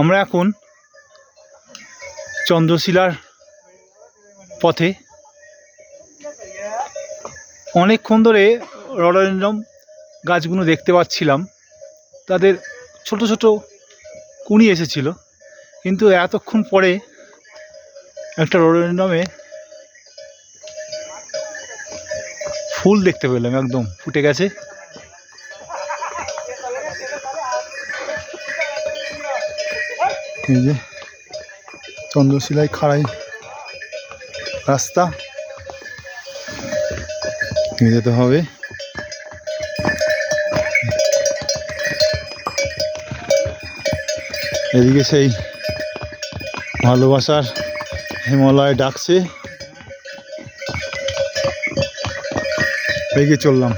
আমরা এখন চন্দ্রশিলার পথে। অনেকক্ষণ ধরে রডোডেনড্রম গাছগুলো দেখতে পাচ্ছিলাম। তাদের ছোট ছোট কুনি এসেছিল। কিন্তু এতক্ষণ পরে একটা রডোডেনড্রমে ফুল দেখতে পেলাম, একদম ফুটে গেছে। এই যে চন্দ্রশিলায় খাড়াই রাস্তা। নিয়ে যেতে হবে। এদিকে সেই ভালোবাসার হিমালয় ডাকছে। এগিয়ে চললাম।